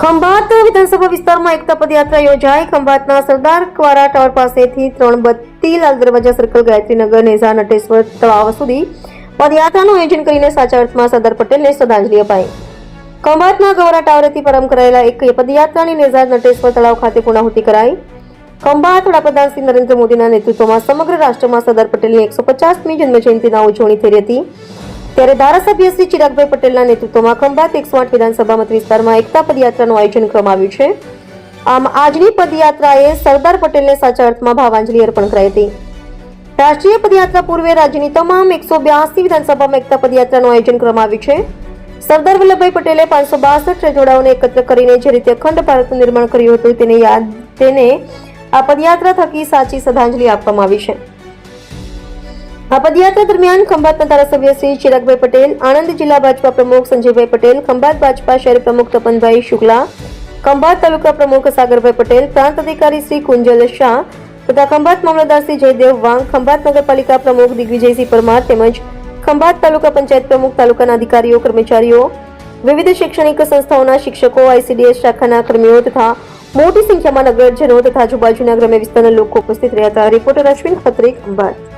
ખંભાત વિધાનસભા વિસ્તારમાં એકતા પદયાત્રા યોજાઈ. ખંભાતના સરદાર ક્વારા ટાવર પાસેથી ત્રણ બત્તી લાલ દરવાજા સર્કલ, ગાયત્રીનગર નેઝા નટેશ્વર તળાવ સુધી પદયાત્રાનું આયોજન કરીને સાચા અર્થમાં સરદાર પટેલને શ્રદ્ધાંજલિ અપાઈ. ખંભાતના ગૌરા ટાવરેથી પ્રારંભ કરાયેલા એક પદયાત્રાની નેઝા નટેશ્વર તળાવ ખાતે પૂર્ણાહુતિ કરાઈ. ખંભાત વડાપ્રધાન શ્રી નરેન્દ્ર મોદીના નેતૃત્વમાં સમગ્ર રાષ્ટ્રમાં સરદાર પટેલની એકસો પચાસમી જન્મજયંતિના ઉજવણી થઈ હતી. ત્યારે ધારાસભ્ય શ્રી ચિરાગભાઈ પટેલના નેતૃત્વમાં ખંભાત એકસો આઠ વિધાનસભા મત વિસ્તારમાં એકતા પદયાત્રાનું આયોજન કરવામાં આવ્યું છે. આમ આજની પદયાત્રાએ સરદાર પટેલને સાચા અર્થમાં ભાવાંજલિ અર્પણ કરાઈ હતી. રાષ્ટ્રીય પદયાત્રા પૂર્વે રાજ્યની તમામ એકસો બ્યાસી વિધાનસભામાં એકતા પદયાત્રાનું આયોજન કરવામાં આવ્યું છે. સરદાર વલ્લભભાઈ પટેલે પાંચસો બાસઠ રજોડાઓને એકત્ર કરીને જે રીતે અખંડ ભારતનું નિર્માણ કર્યું હતું, તેને યાદ, તેને આ પદયાત્રા થકી સાચી શ્રદ્ધાંજલિ આપવામાં આવી છે. આ પદયાત્રા દરમિયાન ખંભાતના ધારાસભ્ય શ્રી ચિરાગભાઈ પટેલ, આણંદ જિલ્લા ભાજપા પ્રમુખ સંજયભાઈ પટેલ, ખંભાત ભાજપા શહેર પ્રમુખ તપનભાઈ શુક્લા, ખંભાત તાલુકા પ્રમુખ સાગરભાઈ પટેલ, પ્રાંત અધિકારી શ્રી કુંજલ શાહ તથા ખંભાત મામલતદાર જયદેવ વાંગ, ખંભાત નગરપાલિકા પ્રમુખ દિગ્વિજયસિંહ પરમાર તેમજ ખંભાત તાલુકા પંચાયત પ્રમુખ તાલુકાના અધિકારીઓ, કર્મચારીઓ, વિવિધ શૈક્ષણિક સંસ્થાઓના શિક્ષકો, આઈસીડીએસ શાખાના કર્મીઓ તથા મોટી સંખ્યામાં નગરજનો તથા આજુબાજુના ગ્રામ્ય વિસ્તારના લોકો ઉપસ્થિત રહ્યા હતા. રિપોર્ટર અશ્વિન ખત્રી ખંભાત.